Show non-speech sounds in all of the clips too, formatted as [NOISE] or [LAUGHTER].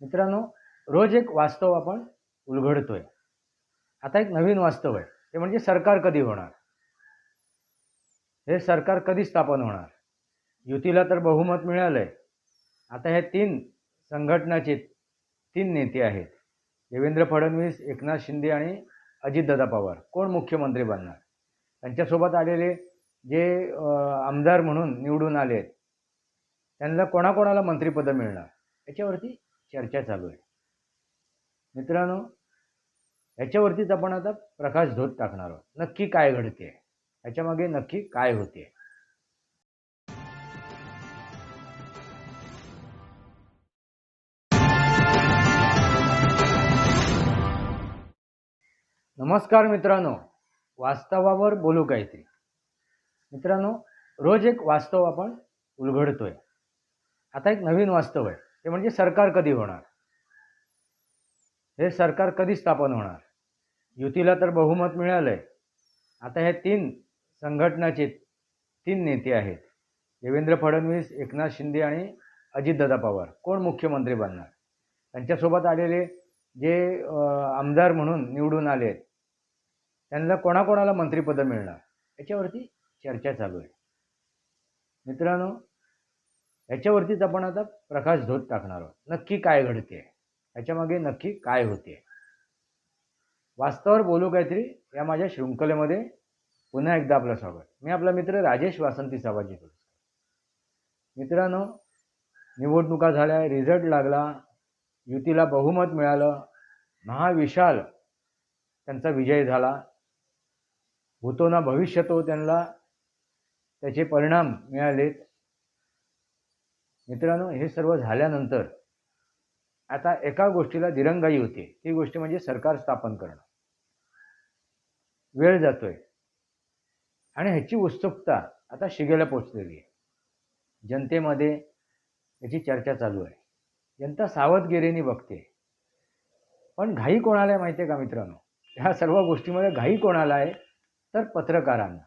मित्रांनो रोज एक वास्तव आपण उलगडतोय. आता एक नवीन वास्तव आहे. ते म्हणजे सरकार कधी होणार? हे सरकार कधी स्थापन होणार? युतीला तर बहुमत मिळालं आहे आता हे तीन संघटनाचे तीन नेते आहेत. देवेंद्र फडणवीस एकनाथ शिंदे आणि अजितदादा पवार. कोण मुख्यमंत्री बनणार? त्यांच्यासोबत आलेले जे आमदार म्हणून निवडून आले आहेत त्यांना कोणाकोणाला मंत्रिपदं मिळणार? याच्यावरती चर्चा चालू आहे. मित्रांनो याच्यावरतीच आपण आता प्रकाश धोत टाकणार आहोत. नक्की काय घडते? याच्यामागे नक्की काय होते? नमस्कार मित्रांनो वास्तवावर बोलू काहीतरी मित्रांनो रोज एक वास्तव आपण उलगडतोय. आता एक नवीन वास्तव आहे. ते म्हणजे सरकार कधी होणार? हे सरकार कधी स्थापन होणार? युतीला तर बहुमत मिळालं आहे आता हे तीन संघटनाचे तीन नेते आहेत. देवेंद्र फडणवीस एकनाथ शिंदे आणि अजितदादा पवार. कोण मुख्यमंत्री बनणार? त्यांच्यासोबत आलेले जे आमदार म्हणून निवडून आले आहेत त्यांना कोणाकोणाला मंत्रिपदं मिळणार? याच्यावरती चर्चा चालू आहे. मित्रांनो याच्यावरतीच आपण आता प्रकाश धोत टाकणार आहोत. नक्की काय घडते? याच्यामागे नक्की काय होते? वास्तवावर बोलू काहीतरी? या माझ्या शृंखलेमध्ये पुन्हा एकदा आपलं स्वागत. मी आपला मित्र राजेश वासंती सावाजी मित्रांनो निवडणुका झाल्या रिझल्ट लागला युतीला बहुमत मिळालं महाविशाल त्यांचा विजय झाला. होतो ना भविष्यतो त्यांना त्याचे परिणाम मिळालेत. मित्रांनो हे सर्व झाल्यानंतर आता एका गोष्टीला दिरंगाई होते. ती गोष्ट म्हणजे सरकार स्थापन करणं. वेळ जातोय. आणि ह्याची उत्सुकता आता शिगेला पोचलेली आहे. जनतेमध्ये याची चर्चा चालू आहे. जनता सावधगिरीने बघते. पण घाई कोणाला आहे माहिती आहे का मित्रांनो? ह्या सर्व गोष्टीमध्ये घाई कोणाला आहे? तर पत्रकारांना.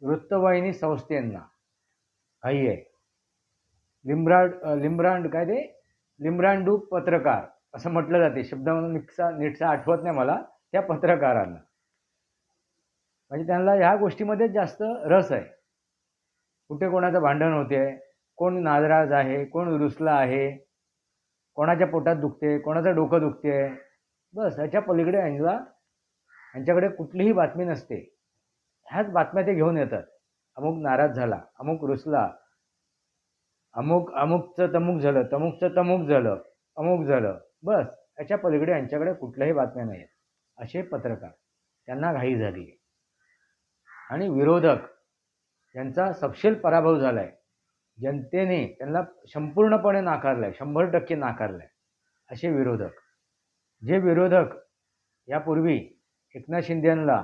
वृत्तवाहिनी संस्थेंना. घाई आहे. लिंब्राड लिम्ब्रांड लिंब्रांड काय ते? लिंब्रांडू पत्रकार. असं म्हटलं जाते. शब्द म्हणून निकसा नीटसा आठवत नाही मला त्या पत्रकारांना. म्हणजे त्यांना ह्या गोष्टीमध्ये जास्त रस आहे. कुठे कोणाचं भांडण होते कोण नादराज आहे कोण रुसला आहे कोणाच्या पोटात दुखते कोणाचं डोकं दुखते. बस ह्याच्या पलीकडे यांना यांच्याकडे कुठलीही बातमी नसते. ह्याच बातम्या ते घेऊन येतात. अमुक नाराज झाला अमुक रुसला अमुक अमुकचं तमुक झालं तमुकचं तमुक झालं अमुक झालं. बस याच्या पलीकडे यांच्याकडे कुठल्याही बातम्या नाही आहेत असे पत्रकार त्यांना घाई झाली आहे. आणि विरोधक यांचा सपशेल पराभव झाला आहे जनतेने त्यांना संपूर्णपणे नाकारलं आहे शंभर टक्के नाकारलं आहे असे विरोधक. जे विरोधक यापूर्वी एकनाथ शिंदेंना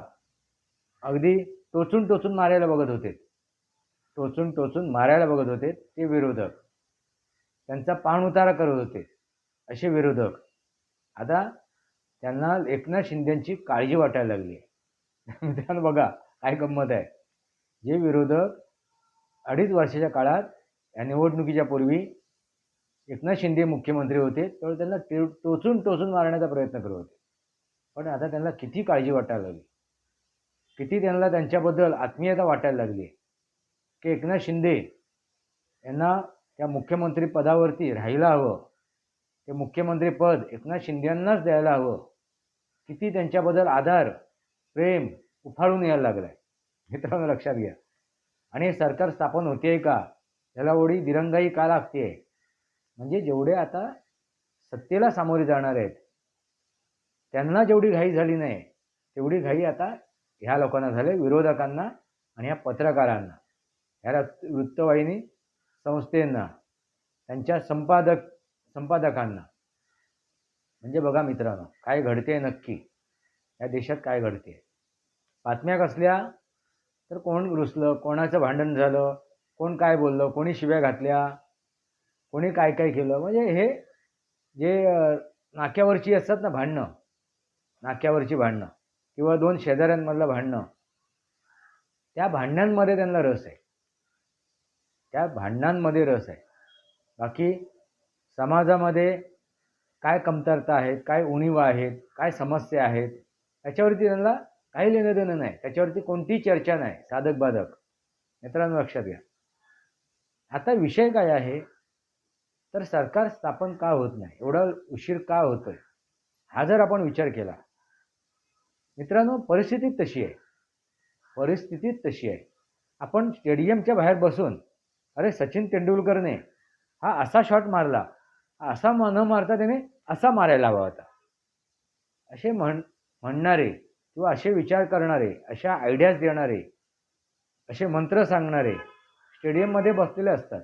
अगदी टोचून टोचून मारायला बघत होते. टोचून टोचून मारायला बघत होते ते विरोधक. त्यांचा पाणउतारा करत होते असे विरोधक. आता त्यांना एकनाथ शिंद्यांची काळजी वाटायला लागली. आहे [LAUGHS] मित्रांनो बघा काय गंमत आहे. जे विरोधक अडीच वर्षाच्या काळात या निवडणुकीच्या पूर्वी एकनाथ शिंदे मुख्यमंत्री होते त्यावेळी त्यांना टे टोचून टोचून मारण्याचा प्रयत्न करत होते. पण आता त्यांना किती काळजी वाटायला लागली? किती त्यांना त्यांच्याबद्दल आत्मीयता वाटायला लागली? की एकनाथ शिंदे यांना त्या मुख्यमंत्री पदावरती राहायला हवं. ते मुख्यमंत्री पद एकनाथ शिंदेंनाच द्यायला हवं. किती त्यांच्याबद्दल आधार प्रेम उफाळून यायला लागलाय. आहे मित्रांनो लक्षात घ्या. आणि हे सरकार स्थापन होते का? याला ओढी दिरंगाई का लागते म्हणजे जेवढे आता सत्तेला सामोरे जाणार आहेत त्यांना जेवढी घाई झाली नाही तेवढी घाई आता ह्या लोकांना झाले विरोधकांना आणि या पत्रकारांना. ह्या वृत्तवाहिनी संस्थेंना त्यांच्या संपादक संपादकांना. म्हणजे बघा मित्रांनो काय घडते नक्की? या देशात काय घडते? बातम्या कसल्या? तर कोण रुसलं? कोणाचं भांडण झालं? कोण काय बोललं? कोणी शिव्या घातल्या? कोणी काय काय केलं? म्हणजे हे जे नाक्यावरची असतात ना भांडणं नाक्यावरची भांडणं किंवा दोन शेजाऱ्यांमधलं भांडणं त्या भांडण्यांमध्ये त्यांना रस आहे. त्या भांडणांमध्ये रस आहे. बाकी समाजामध्ये काय कमतरता आहेत काय उणीवा आहेत काय समस्या आहेत त्याच्यावरती त्यांना काही लेणं देणं नाही. त्याच्यावरती कोणतीही चर्चा नाही. साधक बाधक. मित्रांनो लक्षात घ्या. आता विषय काय आहे? तर सरकार स्थापन का होत नाही? एवढा उशीर का होतोय? हा जर आपण विचार केला. मित्रांनो परिस्थितीत तशी आहे. परिस्थिती तशी आहे. आपण स्टेडियमच्या बाहेर बसून अरे सचिन तेंडुलकरने हा असा शॉट मारला. असा न मारता त्याने असा मारायला हवा होता. असे म्हण म्हणणारे किंवा असे विचार करणारे अशा आयडियाज देणारे असे मंत्र सांगणारे स्टेडियममध्ये बसलेले असतात.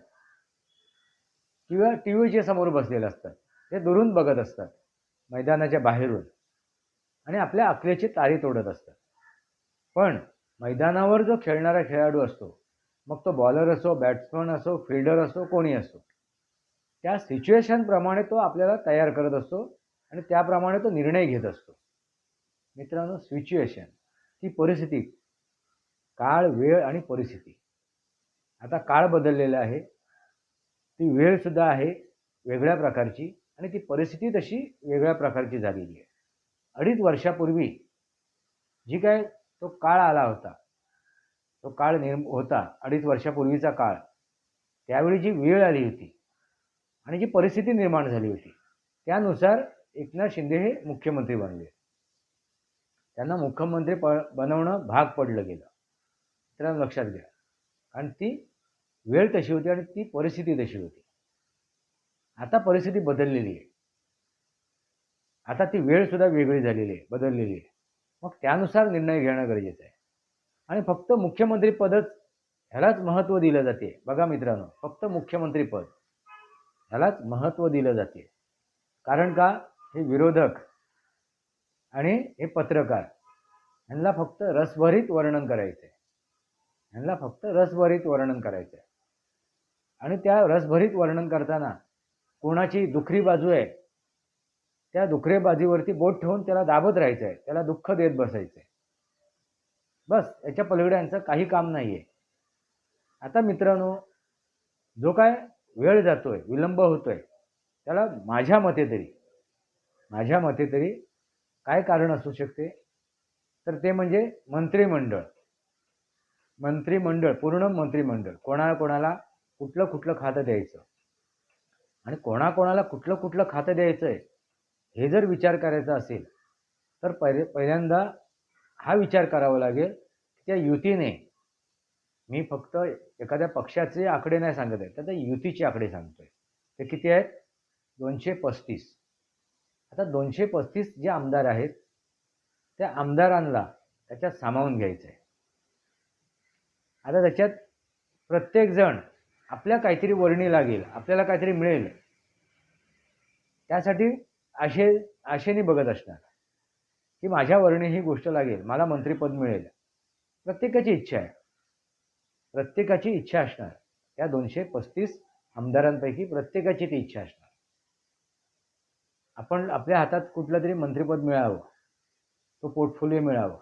किंवा टी व्हीच्या समोर बसलेले असतात. ते दुरून बघत असतात. मैदानाच्या बाहेरून. आणि आपल्या अकलेची तारी तोडत असतात. पण मैदानावर जो खेळणारा खेळाडू असतो मग तो बॉलर असो बॅट्समन असो फिल्डर असो कोणी असो. त्या सिच्युएशनप्रमाणे तो आपल्याला तयार करत असतो आणि त्याप्रमाणे तो निर्णय घेत असतो. मित्रांनो सिच्युएशन ती परिस्थिती. काळ वेळ आणि परिस्थिती. आता काळ बदललेला आहे. ती वेळसुद्धा आहे वेगळ्या प्रकारची आणि ती परिस्थिती तशी वेगळ्या प्रकारची झालेली आहे. अडीच वर्षापूर्वी जी काय तो काळ आला होता तो काळ निर्म होता. अडीच वर्षापूर्वीचा काळ. त्यावेळी जी वेळ आली होती आणि जी परिस्थिती निर्माण झाली होती त्यानुसार एकनाथ शिंदे हे मुख्यमंत्री बनले. त्यांना मुख्यमंत्री प बनवणं भाग पडलं गेलं. तर लक्षात घ्या. कारण ती वेळ तशी होती आणि ती परिस्थिती तशी होती. आता परिस्थिती बदललेली आहे. आता ती वेळसुद्धा वेगळी झालेली आहे बदललेली आहे. मग त्यानुसार निर्णय घेणं गरजेचं आहे. आणि फक्त मुख्यमंत्री पदच ह्यालाच महत्त्व दिलं जाते. बघा मित्रांनो फक्त मुख्यमंत्री पद ह्यालाच महत्त्व दिलं जाते. कारण का? हे विरोधक आणि हे पत्रकार ह्यांना फक्त रसभरीत वर्णन करायचं आहे ह्यांना फक्त रसभरीत वर्णन करायचं आहे आणि त्या रसभरीत वर्णन करताना कोणाची दुखरी बाजू आहे त्या दुखरे बाजूवरती बोट ठेवून त्याला दाबत राहायचं आहे त्याला दुःख देत बसायचं आहे बस याच्या पलीकडे यांचं काही काम नाही आहे आता मित्रांनो जो काय वेळ जातोय विलंब होतोय त्याला माझ्या मते तरी माझ्या मते तरी काय कारण असू शकते? तर ते म्हणजे मंत्रिमंडळ. मंत्रिमंडळ पूर्ण मंत्रिमंडळ. कोणाला कोणाला कुठलं कुठलं खातं द्यायचं? आणि कोणाकोणाला कुठलं कुठलं खातं द्यायचं आहे हे जर विचार करायचा असेल तर पहिले पहिल्यांदा हा विचार करावा लागेल त्या युतीने मी फक्त एखाद्या पक्षाचे आकडे नाही सांगत आहे तर त्या युतीचे आकडे सांगतोय. ते किती आहेत? दोनशे पस्तीस. आता दोनशे पस्तीस जे आमदार आहेत त्या आमदारांना त्याच्यात सामावून घ्यायचं आहे आता त्याच्यात प्रत्येकजण आपल्या काहीतरी वर्णी लागेल आपल्याला काहीतरी मिळेल. त्यासाठी आशे आशेने बघत असणार. की माझ्या वर्णी ही गोष्ट लागेल मला मंत्रिपद मिळेल. प्रत्येकाची इच्छा आहे. प्रत्येकाची इच्छा असणार. या दोनशे पस्तीस आमदारांपैकी प्रत्येकाची ती इच्छा असणार. आपण आपल्या हातात कुठलं तरी मंत्रिपद मिळावं. तो पोर्टफोलिओ मिळावं.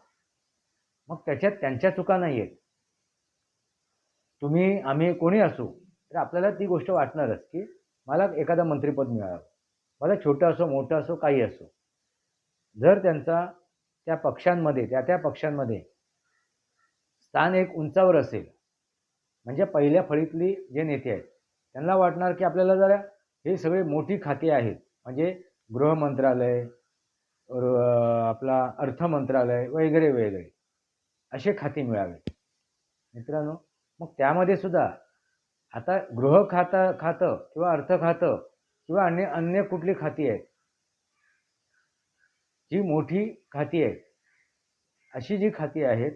मग त्याच्यात त्यांच्या चुका नाही आहेत तुम्ही आम्ही कोणी असू तर आपल्याला ती गोष्ट वाटणारच की मला एखादं मंत्रिपद मिळावं. मला छोटं असो मोठं असो काही असो. जर त्यांचा त्या पक्षांमध्ये त्या त्या पक्षांमध्ये स्थान एक उंचावर असेल म्हणजे पहिल्या फळीतली जे नेते आहेत त्यांना वाटणार की आपल्याला जरा हे सगळे मोठी खाती आहेत. म्हणजे गृह मंत्रालय आपला अर्थ मंत्रालय वगैरे वगैरे असे खाती मिळावे. मित्रांनो मग त्यामध्ये सुद्धा आता गृह खातं खातं किंवा अर्थ खातं किंवा अन्य अन्य कुठली खाती आहेत जी मोठी खाती आहेत अशी जी खाती आहेत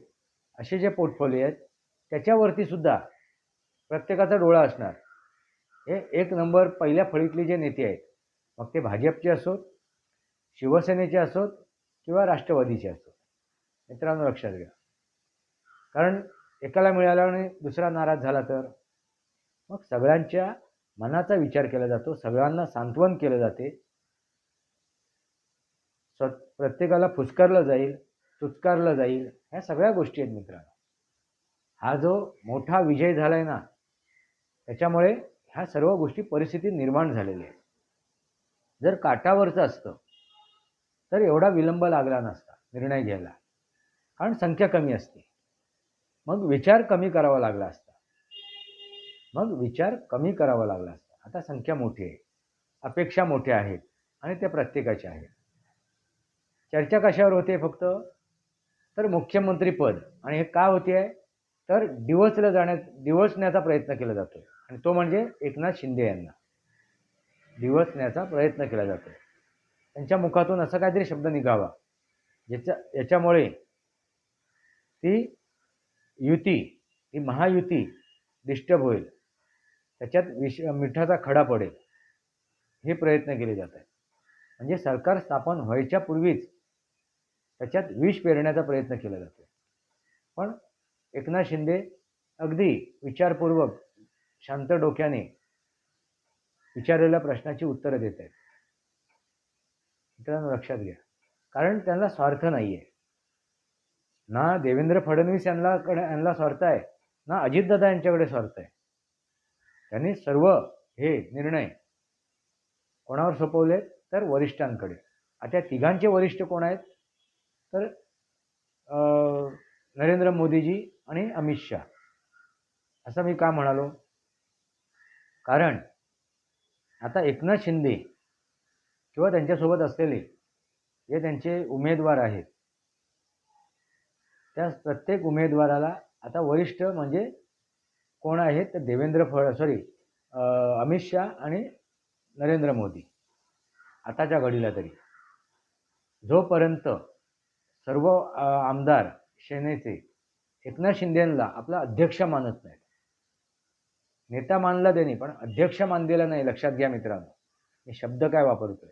असे जे पोर्टफोलिओ आहेत त्याच्यावरती सुद्धा प्रत्येकाचा डोळा असणार. हे एक नंबर पहिल्या फळीतले जे नेते आहेत मग ते भाजपचे असोत शिवसेनेचे असोत किंवा राष्ट्रवादीचे असोत. मित्रांनो लक्षात घ्या. कारण एकाला मिळाल्याने दुसरा नाराज झाला तर? मग सगळ्यांच्या मनाचा विचार केला जातो सगळ्यांना सांत्वन केलं जाते स्व प्रत्येकाला फुसकारलं जाईल तुचकारलं जाईल ह्या सगळ्या गोष्टी आहेत मित्रांनो. हा जो मोठा विजय झाला आहे ना त्याच्यामुळे ह्या सर्व गोष्टी परिस्थिती निर्माण झालेल्या आहेत. जर काटावरचं असतं तर एवढा विलंब लागला नसता निर्णय घ्यायला. कारण संख्या कमी असते. मग विचार कमी करावा लागला असता. मग विचार कमी करावा लागला असता. आता संख्या मोठी आहे. अपेक्षा मोठ्या आहेत आणि त्या प्रत्येकाच्या आहेत. चर्चा कशावर होते फक्त? तर मुख्यमंत्रीपद आणि हे का होते? आहे तर डिवचलं जाण्यात डिवचण्याचा प्रयत्न केला जातो. आणि तो म्हणजे एकनाथ शिंदे यांना. डिवचण्याचा प्रयत्न केला जातो. त्यांच्या मुखातून असा काहीतरी शब्द निघावा ज्याच्या याच्यामुळे ती युती ती महायुती डिस्टर्ब होईल. त्याच्यात विष मिठाचा खडा पडेल. हे प्रयत्न केले जात आहेत. म्हणजे सरकार स्थापन व्हायच्या पूर्वीच त्याच्यात विष पेरण्याचा प्रयत्न केला जातो पण एकनाथ शिंदे अगदी विचारपूर्वक शांत डोक्याने विचारलेल्या प्रश्नाची उत्तरं देत आहेत. मित्रांनो लक्षात घ्या. कारण त्यांना स्वार्थ नाही आहे ना देवेंद्र फडणवीस यांना कडे यांना स्वार्थ आहे ना अजितदादा यांच्याकडे स्वार्थ आहे. त्यांनी सर्व हे निर्णय कोणावर सोपवले? तर वरिष्ठांकडे. आता तिघांचे वरिष्ठ कोण आहेत? तर नरेंद्र मोदीजी आणि अमित शहा. असं मी का म्हणालो? कारण आता एकनाथ शिंदे किंवा त्यांच्यासोबत असलेले जे त्यांचे उमेदवार आहेत त्या प्रत्येक उमेदवाराला आता वरिष्ठ म्हणजे कोण आहेत? तर देवेंद्र फड सॉरी अमित शहा आणि नरेंद्र मोदी. आताच्या घडीला तरी. जोपर्यंत सर्व आमदार सेनेचे एकनाथ शिंदेला आपला अध्यक्ष मानत नाहीत. नेता मानला त्यांनी पण अध्यक्ष मानलेला नाही लक्षात घ्या मित्रांनो. मी शब्द काय वापरतोय?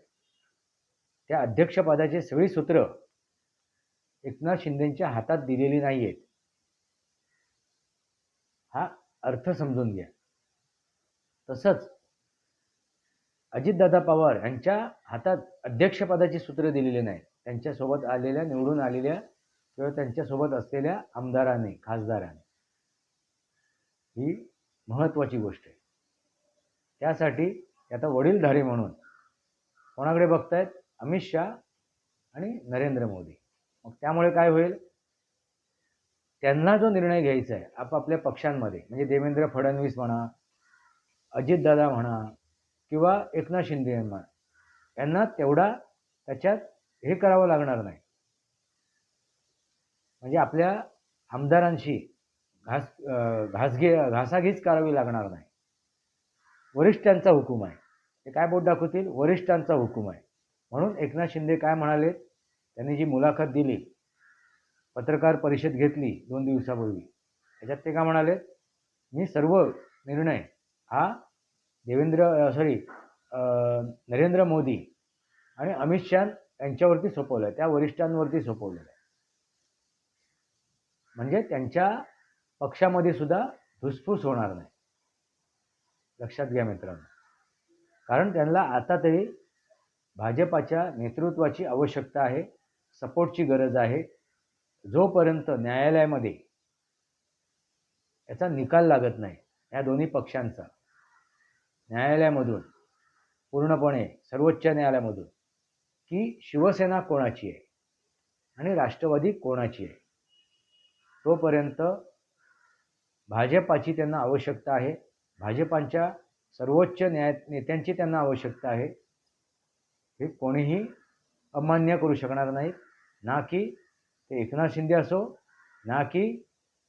त्या अध्यक्षपदाची सगळी सूत्र एकनाथ शिंदेच्या हातात दिलेली नाही आहेत हा अर्थ समजून घ्या. तसंच अजितदादा पवार यांच्या हातात अध्यक्षपदाची सूत्र दिलेली नाहीत. त्यांच्यासोबत आलेल्या निवडून आलेल्या किंवा त्यांच्यासोबत असलेल्या आमदाराने खासदाराने. ही महत्त्वाची गोष्ट आहे. त्यासाठी आता वडीलधारी म्हणून कोणाकडे बघतायत? अमित शहा आणि नरेंद्र मोदी. मग त्यामुळे काय होईल? त्यांना जो निर्णय घ्यायचा आहे आपापल्या पक्षांमध्ये म्हणजे देवेंद्र फडणवीस म्हणा अजितदादा म्हणा किंवा एकनाथ शिंदे म्हणा यांना तेवढा त्याच्यात हे करावं लागणार नाही. म्हणजे आपल्या आमदारांशी घास घासघे घासाघीच करावी लागणार नाही. वरिष्ठांचा हुकूम आहे. ते काय बोट दाखवतील? वरिष्ठांचा हुकूम आहे. म्हणून एकनाथ शिंदे काय म्हणाले? त्यांनी जी मुलाखत दिली पत्रकार परिषद घेतली दोन दिवसापूर्वी त्याच्यात ते काय म्हणाले? मी सर्व निर्णय हा देवेंद्र सॉरी नरेंद्र मोदी आणि अमित शहा यांच्यावरती सोपवलं आहे त्या वरिष्ठांवरती सोपवलेलं आहे म्हणजे त्यांच्या पक्षामध्ये सुद्धा धुसफूस होणार नाही. लक्षात घ्या मित्रांनो. कारण त्यांना आता तरी भाजपाच्या नेतृत्वाची आवश्यकता आहे सपोर्टची गरज आहे. जोपर्यंत न्यायालयामध्ये याचा निकाल लागत नाही या दोन्ही पक्षांचा न्यायालयामधून पूर्णपणे सर्वोच्च न्यायालयामधून की शिवसेना कोणाची आहे? आणि राष्ट्रवादी कोणाची आहे? तोपर्यंत भाजपाची त्यांना आवश्यकता आहे. भाजपांच्या सर्वोच्च न्याय नेत्यांची त्यांना आवश्यकता आहे. हे कोणीही अमान्य करू शकणार नाहीत. ना की ते एकनाथ शिंदे असो ना की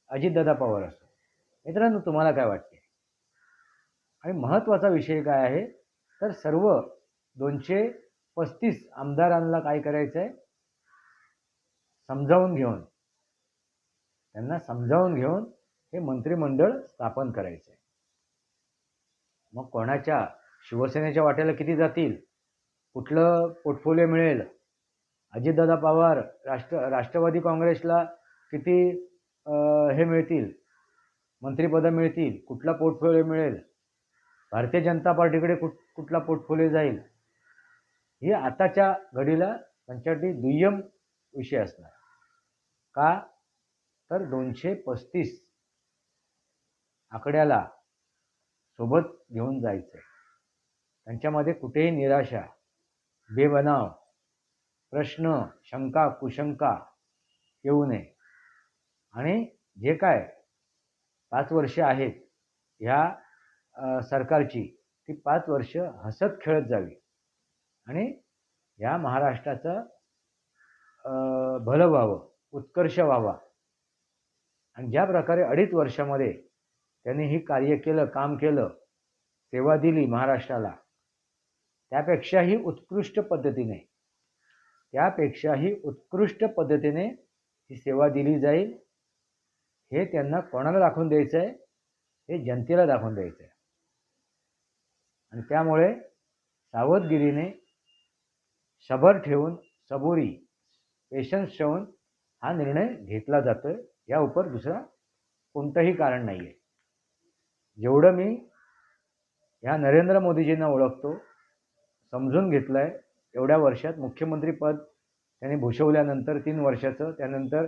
अजितदादा पवार असो. मित्रांनो तुम्हाला काय वाटते? आणि महत्त्वाचा विषय काय आहे? तर सर्व दोनशे पस्तीस आमदारांना काय करायचं आहे समजावून घेऊन त्यांना समजावून घेऊन हे मंत्रिमंडळ स्थापन करायचं आहे मग कोणाच्या? शिवसेनेच्या वाट्याला किती जातील? कुठलं पोर्टफोलिओ मिळेल? अजितदादा पवार राष्ट्र राष्ट्रवादी काँग्रेसला किती हे मिळतील? मंत्रिपदं मिळतील? कुठला पोर्टफोलिओ मिळेल? भारतीय जनता पार्टीकडे कुठ कुठला पोर्टफोलिओ जाईल? हे आताच्या घडीला त्यांच्यासाठी दुय्यम विषय असणार. का? तर दोनशे पस्तीस आकड्याला सोबत घेऊन जायचं आहे त्यांच्यामध्ये कुठेही निराशा बेबनाव प्रश्न शंका कुशंका येऊ नये. आणि जे काय पाच वर्ष आहेत ह्या सरकारची ती पाच वर्ष हसत खेळत जावी. आणि या महाराष्ट्राचं भलं व्हावं उत्कर्ष व्हावा. आणि ज्या प्रकारे अडीच वर्षामध्ये त्यांनी ही कार्य केलं काम केलं सेवा दिली महाराष्ट्राला त्यापेक्षाही उत्कृष्ट पद्धतीने त्यापेक्षाही उत्कृष्ट पद्धतीने ही सेवा दिली जाईल हे त्यांना कोणाला दाखवून द्यायचं आहे हे जनतेला दाखवून द्यायचं आहे आणि त्यामुळे सावधगिरीने सबर ठेवून सबुरी पेशन्स ठेवून हा निर्णय घेतला जातोय. या उपर दुसरा कोणतंही कारण नाही आहे जेवढं मी ह्या नरेंद्र मोदीजींना ओळखतो समजून घेतलं आहे एवढ्या वर्षात मुख्यमंत्रीपद त्यांनी भूषवल्यानंतर तीन वर्षाचं त्यानंतर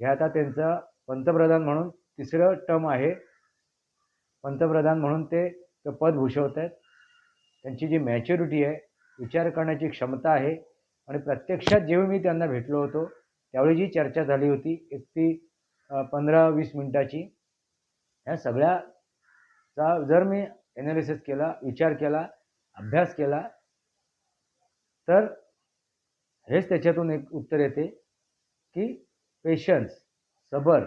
हे आता त्यांचं पंतप्रधान म्हणून तिसरं टर्म आहे. पंतप्रधान म्हणून ते ते पद भूषवत आहेत त्यांची जी मॅच्युरिटी आहे विचार करण्याची क्षमता आहे. आणि प्रत्यक्षात जेव्हा मी त्यांना भेटलो होतो त्यावेळी जी चर्चा झाली होती एक ती पंधरा वीस मिनिटाची ह्या सगळ्याचा जर मी ॲनालिसिस केला विचार केला अभ्यास केला तर हेच त्याच्यातून एक उत्तर येते की पेशन्स सबर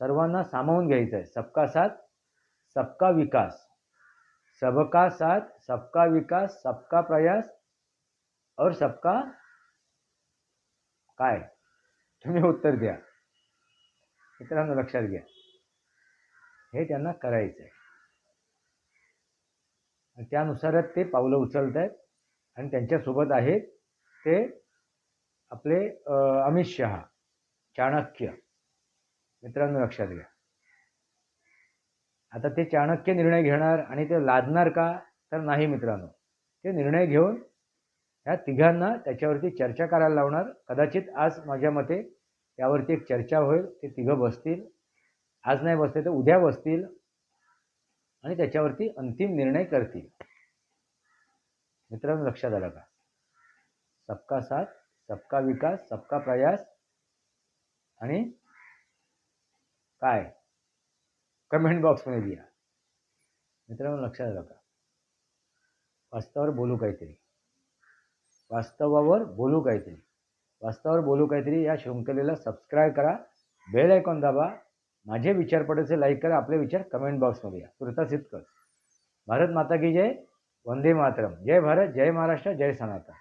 सर्वांना सामावून घ्यायचं आहे सबका साथ सबका विकास. सबका साथ सबका विकास सबका प्रयास और सबका काय? तुम्ही उत्तर द्या. मित्रांनो लक्षात घ्या. हे त्यांना करायचं आहे आणि त्यानुसारच ते पावलं उचलत आहेत आणि त्यांच्यासोबत आहेत ते आपले अमित शहा चाणक्य. मित्रांनो लक्षात घ्या. आता ते चाणक्य निर्णय घेणार आणि ते लादणार का? तर नाही मित्रांनो. ते निर्णय घेऊन ह्या तिघांना त्याच्यावरती चर्चा करायला लावणार. कदाचित आज माझ्या मते त्यावरती एक चर्चा होईल. ते तिघं बसतील. आज नाही बसले तर उद्या बसतील. आणि त्याच्यावरती अंतिम निर्णय करतील. मित्रांनो लक्षात आलं का? सबका साथ सबका विकास सबका प्रयास आणि काय? कमेंट बॉक्समध्ये लिहा. मित्रांनो लक्षात आलं का वास्तवावर बोलू काहीतरी. वास्तवावर बोलू काहीतरी. वास्तवावर बोलू काहीतरी या शृंखलेला सबस्क्राईब करा. बेल ऐकून दाबा. माझे विचार पडायचे लाईक करा. आपले विचार कमेंट बॉक्समध्ये या. तुर्तास इतकंच. भारत माता की जय. वंदे मातरम. जय भारत जय महाराष्ट्र जय सनातन.